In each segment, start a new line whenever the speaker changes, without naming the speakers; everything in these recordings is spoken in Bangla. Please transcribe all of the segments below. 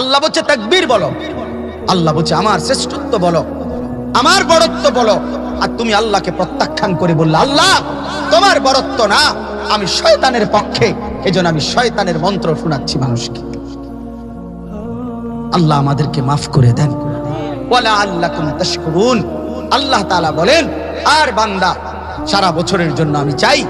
আল্লাহ বলছে, তাকবীর বলো। আল্লাহ বলছে, আমার শ্রেষ্ঠত্ব বলো, আমার বড়ত্ব বলো। আর তুমি আল্লাহকে প্রত্যাখ্যান করে বললে, আল্লাহ, তোমার বড়ত্ব না, আমি শয়তানের পক্ষে। এজন্য আমি শয়তানের মন্ত্র শোনাচ্ছি মানুষকে। আল্লাহ আমাদেরকে মাফ করে দেন। ওয়ালা আল্লাকুম তাশকুরুন। আল্লাহ তাআলা বলেন, আর বান্দা, সারা বছরের জন্য আমি চাই,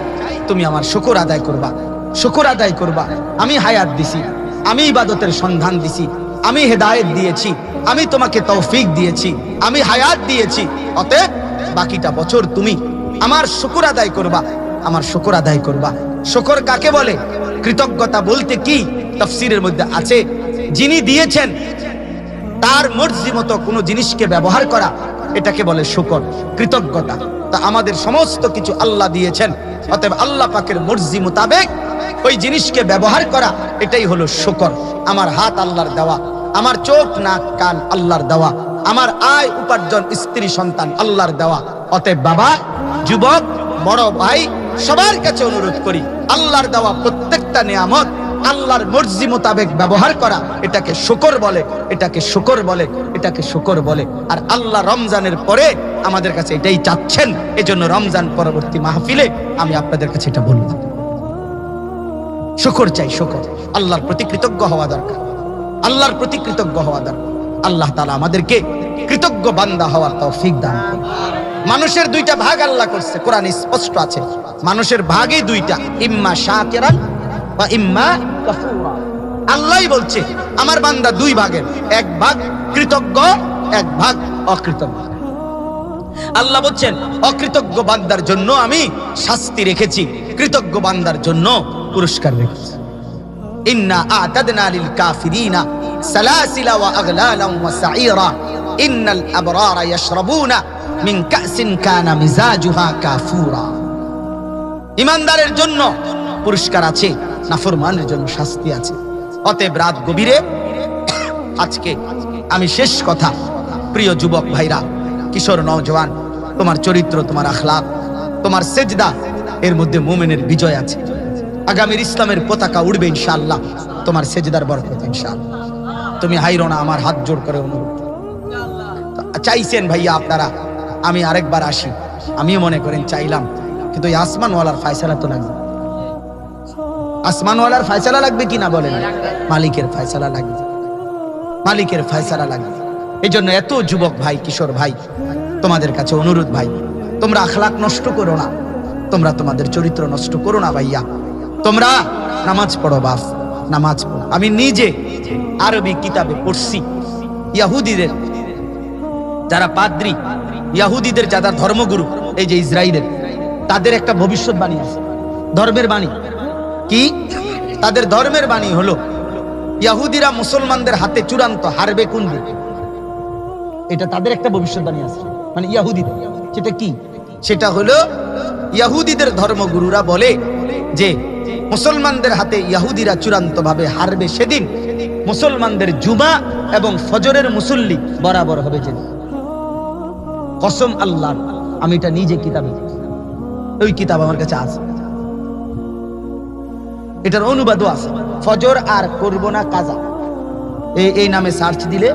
তুমি আমার শুকর আদায় করবা, শুকর আদায় করবা। আমি হায়াত দিছি আমি ইবাদতের সন্ধান দিছি, আমি হেদায়েত দিয়েছি, আমি তোমাকে তৌফিক দিয়েছি, আমি হায়াত দিয়েছি। অতএব বাকিটা বছর তুমি আমার শুকর আদায় করবা, আমার শুকর আদায় করবা। শুকর কাকে বলে? কৃতজ্ঞতা বলতে কি তফসিরের মধ্যে আছে? যিনি দিয়েছেন, তার মর্জি মতো কোনো জিনিসকে ব্যবহার করা, এটাকে বলে শুকর, কৃতজ্ঞতা। তা আমাদের সমস্ত কিছু আল্লাহ দিয়েছেন। অতএব আল্লাহ পাকের মর্জি মোতাবেক ওই জিনিসকে ব্যবহার করা, এটাই হলো শুকর। আমার হাত আল্লাহর দেওয়া, আমার চোখ, নাক, কান আল্লাহর দেওয়া, আমার আয় উপার্জন স্ত্রী, সন্তান আল্লাহর দেওয়া। অতএব বাবা, যুবক, বড় ভাই, সবার কাছে অনুরোধ করি, আল্লাহর দেওয়া প্রত্যেকটা নিয়ামত, আল্লাহর মর্জি মোতাবেক ব্যবহার করা, এটাকে শুকর বলে, এটাকে শুকর বলে, এটাকে শুকর বলে। আর আল্লাহ রমজানের পরে আমাদের কাছে এটাই চাচ্ছেন, এজন্য রমজান পরবর্তী মাহফিলে আমি আপনাদের কাছে এটা বলব। শুকর চাই, শুকর। আল্লাহর প্রতি কৃতজ্ঞ হওয়া দরকার। আল্লাহর প্রতি কৃতজ্ঞ হওয়া দরকার। আল্লাহ তালা আমাদেরকে কৃতজ্ঞ বান্দা হওয়ার তৌফিক দান মানুষের দুইটা ভাগ আল্লাহ করছে, কোরআন স্পষ্ট আছে। মানুষের ভাগই দুইটা, ইম্মা শাকিরান বা ইম্মা কাফুরা। আল্লাহই বলছে, আমার বান্দা দুই ভাগের, এক ভাগ কৃতজ্ঞ, এক ভাগ অকৃতজ্ঞ। আল্লাহ বলছেন, অকৃতজ্ঞ বান্দার জন্য আমি শাস্তি রেখেছি। কৃতজ্ঞ বান্দার জন্য পুরস্কার রেখেছি মিন ইমানদারের জন্য পুরস্কার আছে, নাফরমানের জন্য শাস্তি আছে। অতএব রাত গভীরে আজকে আমি শেষ কথা, প্রিয় যুবক ভাইরা, কিশোর নওজওয়ান তোমার চরিত্র, তোমার আখলাক, তোমার সেজদা, এর মধ্যে মোমেনের বিজয় আছে। আগামীর ইসলামের পতাকা উড়বে ইনশাআল্লাহ। তোমার সেজদার বরকত ইনশাআল্লাহ। তুমি হাইরো না, আমার হাত জোড় করে অনুরোধ চাইছেন ভাইয়া আপনারা, আমি আরেকবার আসি। আমিও মনে করেন চাইলাম, কিন্তু এই আসমানওয়ালার ফায়সালা তো লাগবে। আসমানওয়ালার ফায়সালা লাগবে কি না বলেন? মালিকের ফায়সালা লাগবে। মালিকের ফায়সালা লাগবে। এই জন্য এত যুবক ভাই, কিশোর ভাই, তোমাদের কাছে অনুরোধ ভাই, তোমরা আখলাক নষ্ট করো না। তোমরা তোমাদের চরিত্র নষ্ট করো না ভাইয়া। তোমরা নামাজ পড়ো বাপ নামাজ পড়ো। আমি নিজে আরবি কিতাবে পড়ছি। ইয়াহুদিদের, যারা পাদ্রি, ইয়াহুদিদের যারা ধর্মগুরু, এই যে ইসরায়েলের তাদের একটা ভবিষ্যৎ বাণী আছে। ধর্মের বাণী। কি? তাদের ধর্মের বাণী হলো, ইয়াহুদিরা মুসলমানদের হাতে চূড়ান্ত হারবে কোন এটা তাদের একটা ভবিষ্যৎবাণী আছে মানে ইয়াহুদিদের। সেটা কি? সেটা হলো, ইয়াহুদিদের ধর্মগুরুরা বলে যে মুসলমানদের হাতে ইয়াহুদিরা চূড়ান্ত ভাবে হারবে সেদিন মুসলমানদের জুমা এবং ফজরের মুসল্লি বরাবর হবে যেদিন। কসম আল্লাহ, আমি এটা নিজে কিতাবে ওই কিতাব আমার কাছে আছে। এটার অনুবাদও আছে। ফজর আর করব না কাজা। এই এই নামে সার্চ দিলে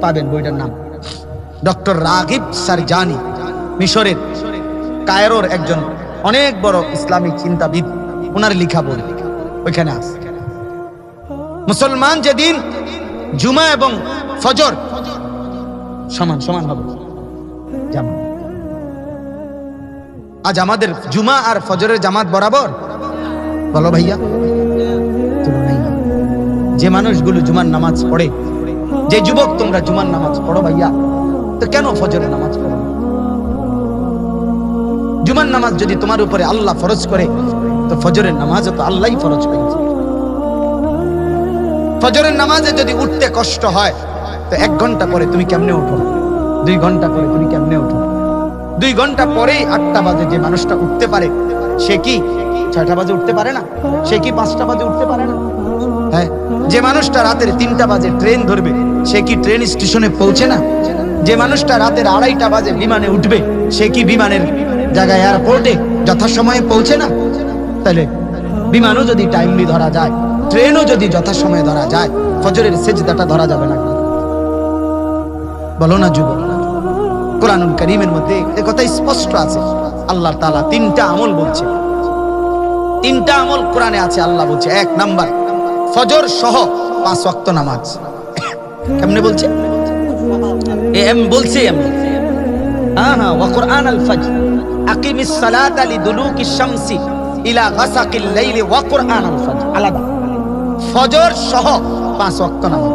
পাবেন বইটার নাম। ডক্টর রাগিব সারজানি, মিশরের কায়রোর একজন অনেক বড় ইসলামিক চিন্তাবিদ। ওনার লিখা বই। ওইখানে আছে। মুসলমান যেদিন জুমা এবং ফজর, সমান সমান হবে। আজ আমাদের জুমা আর ফজরের জামাত বরাবর। বলো ভাইয়া যে মানুষগুলো জুমার নামাজ পড়ে, যে যুবক তোমরা জুমার নামাজ পড়ো ভাইয়া, তো কেন ফজরের নামাজ পড়ো জুমার নামাজ যদি তোমার উপরে আল্লাহ ফরজ করে ফজরের নামাজও তো আল্লাহ ফরজ করেছে ফজরের নামাজে যদি উঠতে কষ্ট হয়, তো এক ঘণ্টা পরে তুমি কেমনে উঠো? দুই ঘণ্টা পরে তুমি কেমনে উঠো? দুই ঘণ্টা পরেই আটটা বাজে যে মানুষটা উঠতে পারে, সে কি ছয়টা বাজে উঠতে পারে না? সে কি পাঁচটা বাজে উঠতে পারে না? হ্যাঁ যে মানুষটা রাতের তিনটা বাজে ট্রেন ধরবে, সে কি ট্রেন স্টেশনে পৌঁছে না? যে মানুষটা রাতের আড়াইটা বাজে বিমানে উঠবে, সে কি বিমানের জায়গায় এয়ারপোর্টে যথাসময়ে পৌঁছে না? তাহলে বিমানও যদি টাইমলি ধরা যায় ট্রেনও যদি যথাসময়ে ধরা যায়, ফজরের সেজদাটা ধরা যাবে না। বলো না যুবক, কোরআনুল করিমের মধ্যে এ কথা স্পষ্ট আছে। আল্লাহ তাআলা তিনটা আমল বলছে। তিনটা আমল কোরআনে আছে, আল্লাহ বলছে, এক নাম্বার, ফজর সহ পাঁচ ওয়াক্ত নামাজ। কেমনে বলছে? এম বলছে এমনি হ্যাঁ হ্যাঁ ওয়া কোরআন আল ফজর আকিমিস সালাতা লিদুলুকিশ শামসি। ইলা গাসাকিল লাইলি ওয়া কোরআন আল ফজর। আলাদা। ফজর সহ পাঁচ ওয়াক্ত নামাজ।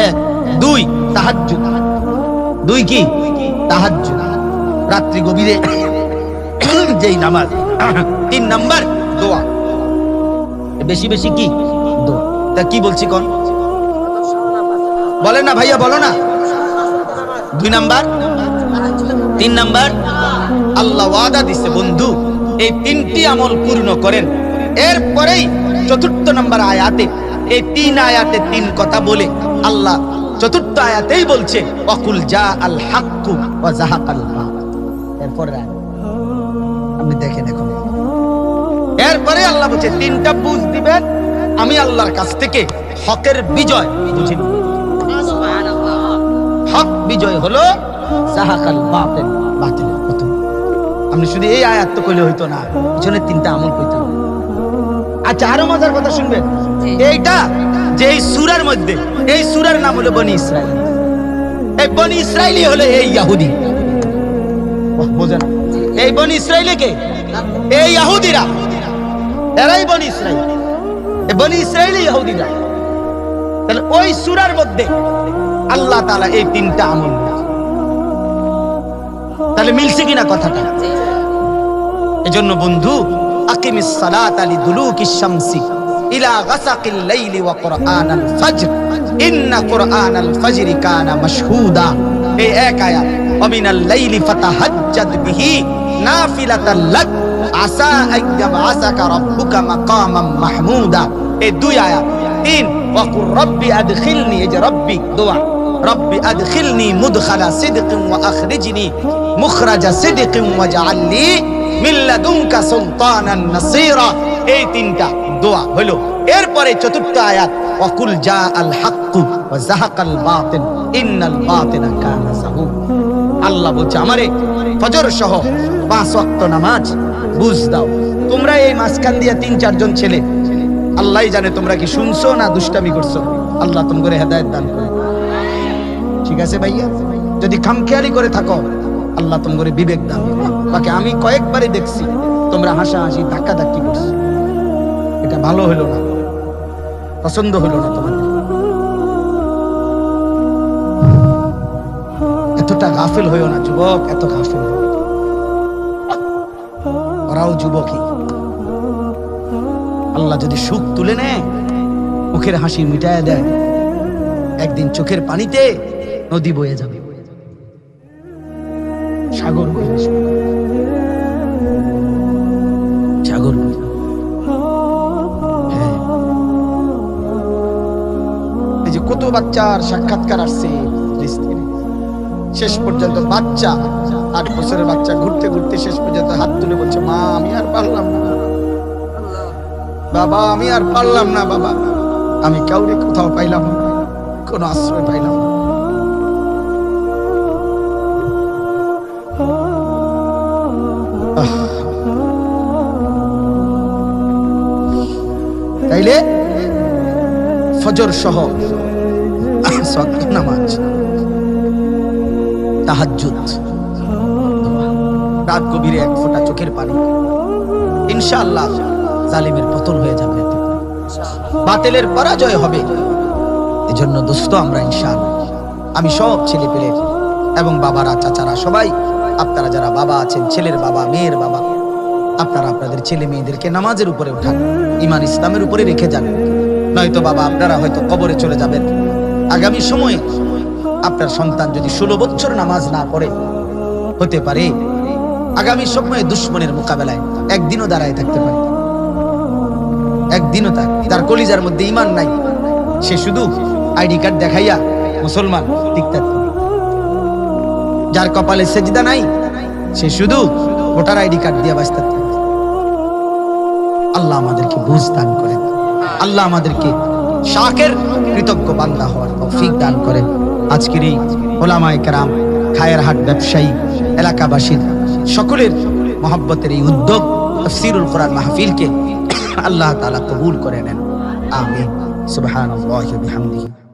এক, দুই, তাহাজ্জুদ। দুই কি? তাহাজ্জুদ। রাত্রি গভীরে যেই নামাজ। তিন নাম্বার, দোয়া। বেশি বেশি কি? তা কি বলছি কোন? বলেন না ভাইয়া, বলো না। দুই নাম্বার। তিন নাম্বার। আল্লাহ ওয়াদা দিছে, বন্ধু। এই তিনটি আমল পূর্ণ করেন। এরপরেই চতুর্থ নম্বর আয়াতে এই তিন আয়াতে তিন কথা বলে আল্লাহ চতুর্থ আয়াতেই বলছে অকুল যা আল হাক্কু ওয়া জাহাকাল এরপরে আপনি দেখেন এখন। এরপরে আল্লাহ বলছে তিনটা বুঝ দিবেন আমি আল্লাহর কাছ থেকে হকের বিজয় বুঝে হক বিজয় হলো সাহাকাল বাতিল। পতন আপনি শুধু এই আয়াত তো কইলে হইতো না পিছনে তিনটা আমল কইতে আচ্ছা আরও মজার কথা শুনবেন? এইটা যে এই সুরার মধ্যে এই সুরার নাম হলো বনি ইসরাইল। এই বনি ইসরাইলি হলো এই ইয়াহুদি। বোঝেন? এই বনি ইসরাইলি কে? এই ইয়াহুদিরা। এরাই বনি ইসরাইল। এই বনি ইসরাইলি ইয়াহুদিরা। তাহলে ওই সুরার মধ্যে আল্লাহ তাআলা এই তিনটা আমল। তাহলে মিলছে কিনা কথাটা? এজন্য বন্ধু, আকিমিস সালাত আলি দুলুকিশ শামসি, ইলা গাসাকিল লাইলি ওয়া কুরআনাল ফজর, ইন্না কুরআনাল ফজরি কানা মাশহুদা। এই এক আয়াত ওমিনাল লাইলি ফাতাহাজ্জাদ বিহি নাফিলাতাল লাক, আসা আইয়াবআসাকা রাব্বুকা মাকামাম মাহমুদা। এই দুই আয়াত, তিন, ওয়া কুর রব্বি আদখিলনি এই যে রব্বি দোয়া। রব্বি আদখিলনি মুদখালা সিদকিন ওয়া আখরিজনি মুখরাজা সিদকিন ওয়াজআল লি মিন লাদুনকা সুলতানান নাসীরা। এই তিনটা দোয়া হলো। এরপরে চতুর্থ আয়াত, ওয়াকুল জা আল ওয়া বাতিল, ইন্নাল কানা আল্লাহ বলছে, আমারে ফজর সহ পাঁচ ওয়াক্ত নামাজ বুঝ দাও। তোমরা এই মাঝখান দিয়া তিন চারজন ছেলে, আল্লাহই জানে তোমরা কি শুনছো না দুষ্টামি করছ। আল্লাহ তোমাকে হেদায়েত দান করে ঠিক আছে ভাইয়া? যদি খামখেয়ালি করে থাকো, আল্লাহ তোমাকে বিবেক দান বাকি আমি কয়েকবারই দেখছি, তোমরা হাসাহাসি ধাক্কা ধাক্কি করছ। এটা ভালো হলো না, পছন্দ হলো না তোমাদের। এতটা গাফিল হইও না, যুবক, এত গাফিল ওরাও যুবকই। আল্লাহ যদি সুখ তুলে নেয়, মুখের হাসি মিটায় দেয়। একদিন চোখের পানিতে নদী বয়ে যাবে। সাগর। সাগর হ্যাঁ। এই যে কত বাচ্চার সাক্ষাৎকার আসছে শেষ পর্যন্ত বাচ্চা, আট বছরের বাচ্চা ঘুরতে ঘুরতে শেষ পর্যন্ত হাত তুলে বলছে, মা, আমি আর পারলাম না। বাবা, আমি আর পারলাম না, বাবা। আমি কাউরে কোথাও পাইলাম না, কোনো আশ্রয় পাইলাম না। তাইলে ফজর সহ নামাজ, তাহাজ্জুদ, রাত গভীরে এক ফোঁটা চোখের পানি, ইনশাআল্লাহ জালিমের পতন হয়ে যাবে। বাতিলের পরাজয় হবে এজন্য দোস্ত আমরা ইনশাআল্লাহ, আমি সব ছেলে পেলে এবং বাবারা, চাচারা সবাই, আপনারা যারা বাবা আছেন, ছেলের বাবা, মেয়ের বাবা আপনারা আপনাদের ছেলে মেয়েদেরকে নামাজের উপরে উঠান ইমান ইসলামের উপরে রেখে যান। নয়তো বাবা, আপনারা হয়তো কবরে চলে যাবেন। আগামী সময়ে আপনার সন্তান যদি ষোলো বছর নামাজ না পড়ে, হতে পারে আগামী সময়ে দুশ্মনের মোকাবেলায় একদিনও দাঁড়ায় থাকতে পারে। একদিনও তার তার কলিজার মধ্যে ইমান নাই। সে শুধু আইডি কার্ড দেখাইয়া মুসলমান যার কপালে সেজদা নাই, সে শুধু ভোটার আইডি কার্ড দিয়ে বাঁচতে। আল্লাহ আমাদেরকে বুঝ দান করেন। আল্লাহ আমাদেরকে শাকের কৃতজ্ঞ বান্দা হওয়ার তৌফিক দান করেন। আজকের এই ওলামায় কেরাম খায়ের হাট ব্যবসায়ী, এলাকাবাসীর সকলের মহব্বতের এই উদ্যোগ তফসিরুল কোরআন মাহফিলকে আল্লাহ তালা কবুল করে নেন। আমিন। সুবহানাল্লাহি ওয়া বিহামদিহি।